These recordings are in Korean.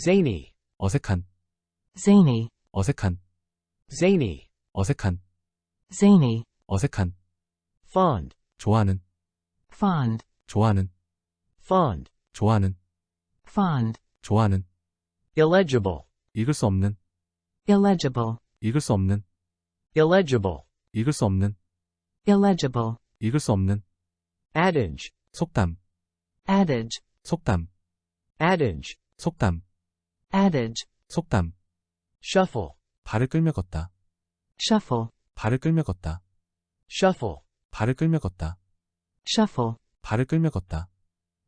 zany, 어색한, zany, 어색한, zany, 어색한, zany, 어색한, fond, 좋아하는, fond, 좋아하는, fond, 좋아하는, fond, 좋아하는, illegible, 읽을 수 없는, illegible, 읽을 수 없는, illegible, 읽을 수 없는, illegible, 읽을 수 없는, adage, 속담, adage, 속담, adage, 속담, adage, 속담, shuffle, 발을 끌며 걷다, shuffle, 발을 끌며 걷다, shuffle, 발을 끌며 걷다, shuffle, 발을 끌며 걷다,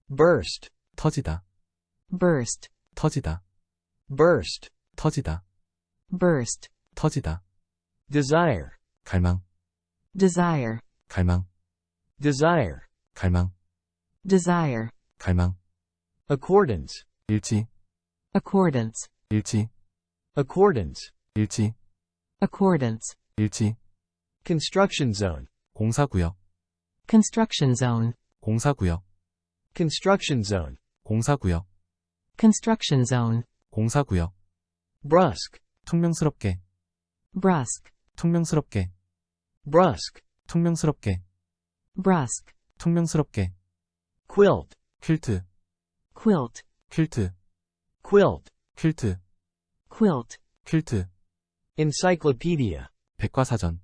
burst, 터지다, burst, 터지다, burst, 터지다, burst, 터지다, desire, 갈망, desire, 갈망, desire, 갈망, desire, 갈망, accordance, 일치, accordance, 일치, accordance, 일치, accordance, 일치, construction zone, 공사구역, construction zone, 공사구역, construction zone, 공사구역, construction zone, 공사구역, brusque, 퉁명스럽게, brusque, 퉁명스럽게, brusque, 퉁명스럽게, brusque, 퉁명스럽게, quilt, 퀼트, quilt, 퀼트, quilt, 퀼트, quilt, 퀼트, encyclopedia, 백과사전,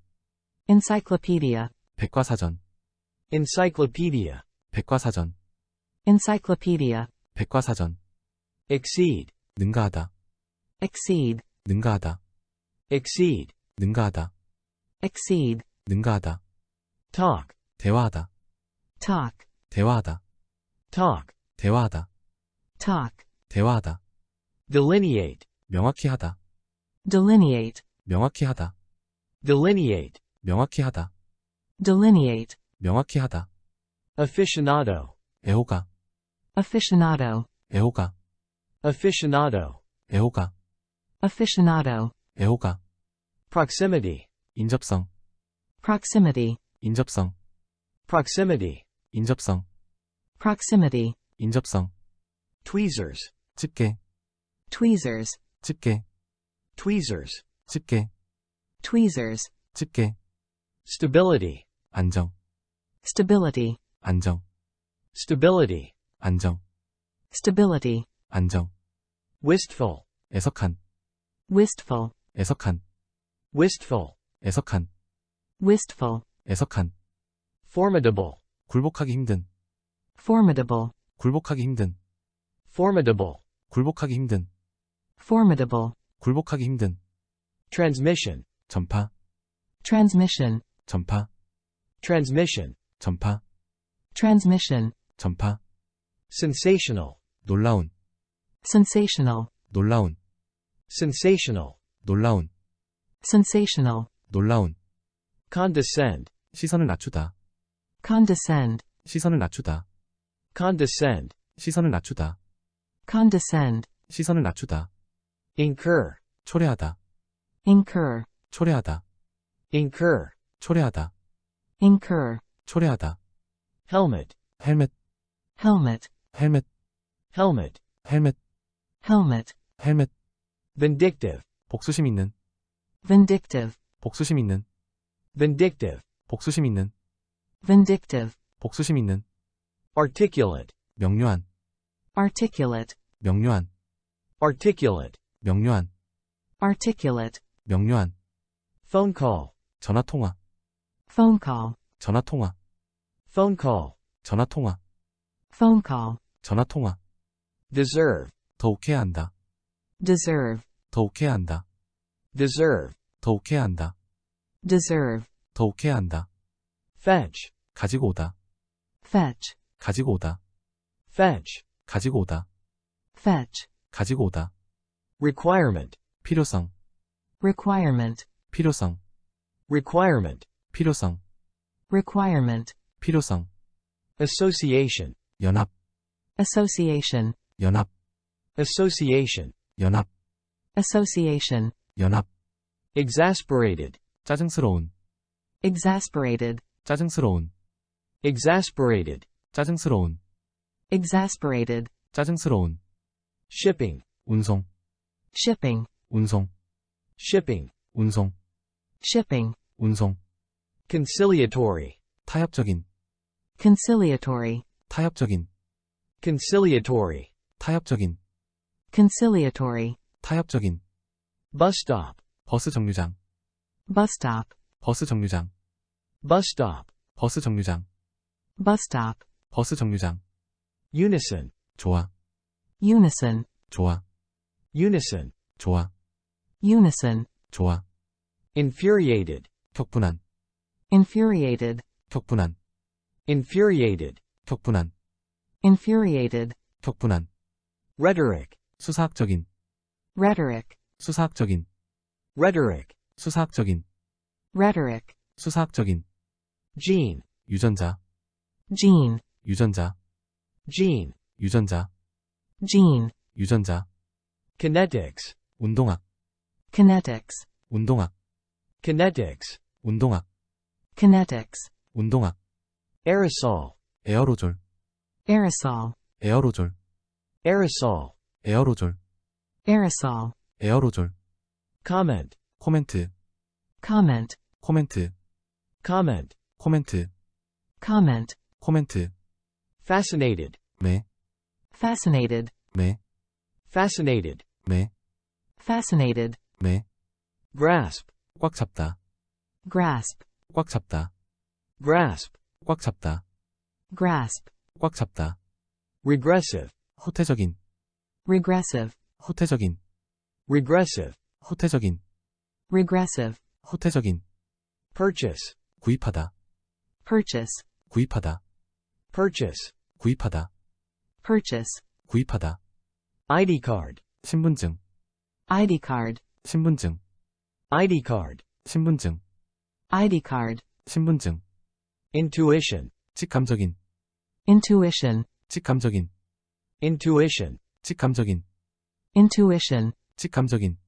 encyclopedia, 백과사전, encyclopedia, 백과사전, encyclopedia, 백과사전, exceed, 능가하다, exceed, 능가하다, exceed, 능가하다, exceed, 능가하다, talk, 대화하다, talk, 대화하다, talk, 대화하다, talk, 대화하다, delineate, 명확히 하다, delineate, 명확히 하다, delineate, 명확히 하다, delineate, 명확히 하다, aficionado, 애호가, aficionado, 애호가, aficionado, 애호가, aficionado, 애호가, proximity, 인접성, proximity, 인접성, proximity, 인접성, proximity, 인접성, tweezers, 집게, tweezers, 집게, tweezers, 집게, tweezers, 집게, stability, 안정, stability, 안정, stability, 안정, stability, 안정, wistful, 애석한, wistful, 애석한, wistful, 애석한, wistful, 애석한, formidable, 굴복하기 힘든, formidable, 굴복하기 힘든, formidable, 굴복하기 힘든, Formidable, 굴복하기 힘든, transmission, 전파, transmission, 전파, transmission, 전파, transmission, 전파, sensational, 놀라운, sensational, 놀라운, sensational, 놀라운, sensational, 놀라운, condescend, 시선을 낮추다, condescend, 시선을 낮추다, condescend, 시선을 낮추다, condescend, 시선을 낮추다, incur, 초래하다, incur, 초래하다, incur, 초래하다, incur, 초래하다, helmet, 헬멧, helmet, 헬멧, helmet, 헬멧, helmet, 헬멧, vindictive, 복수심 있는, vindictive, 복수심 있는, vindictive, 복수심 있는, vindictive, 복수심 있는, articulate, 명료한, articulate, 명료한, articulate, 명료한, articulate, 명료한, phone call, 전화 통화, phone call, 전화 통화, phone call, 전화 통화, phone call, 전화 통화, deserve, 더욱해야 한다, deserve, 더욱해야 한다, deserve, 더욱해야 한다, deserve, 더욱해야 한다, fetch, 가지고 오다, fetch, 가지고 오다, fetch, 가지고 오다, fetch, 가지고 오다, requirement, 필요성, requirement, 필요성, requirement, 필요성, requirement, 필요성, association, 연합, association, 연합, association, 연합, association, 연합, exasperated, 짜증스러운, exasperated, 짜증스러운, exasperated, 짜증스러운, exasperated, 짜증스러운, shipping, 운송, Shipping, 운송, shipping, 운송, shipping, 운송, conciliatory, 타협적인, conciliatory, 타협적인, conciliatory, 타협적인, conciliatory, 타협적인, bus stop, 버스 정류장, bus stop, 버스 정류장, bus stop, 버스 정류장, bus stop, 버스 정류장, unison, 좋아, unison, 좋아, unison, 좋아, unison, 좋아, infuriated, 격분한, infuriated, 격분한, infuriated, 격분한, infuriated, 격분한, rhetoric, 수사학적인, rhetoric, 수사학적인, rhetoric, 수사학적인, rhetoric, 수사학적인, gene, 유전자, gene, 유전자, gene, 유전자, gene, 유전자, kinetics, 운동학, kinetics, 운동학, kinetics, 운동학, kinetics, 운동학, aerosol, 에어로졸, aerosol, 에어로졸, aerosol, 에어로졸, aerosol, 에어로졸, comment, 코멘트, comment, 코멘트, comment, 코멘트, comment, 코멘트, fascinated, 매, fascinated, 매, fascinated, 매, fascinated, 매, grasp, 꽉 잡다, grasp, 꽉 잡다, grasp, 꽉 잡다, grasp, 꽉 잡다, regressive, 후퇴적인, regressive, 후퇴적인, regressive, 후퇴적인, regressive, 후퇴적인, purchase, 구입하다, purchase, 구입하다, purchase, 구입하다, purchase, 구입하다, ID card, 신분증, ID card, 신분증, ID card, 신분증, ID card, 신분증, intuition, 직감적인, intuition, 직감적인, intuition, 직감적인, intuition, 직감적인,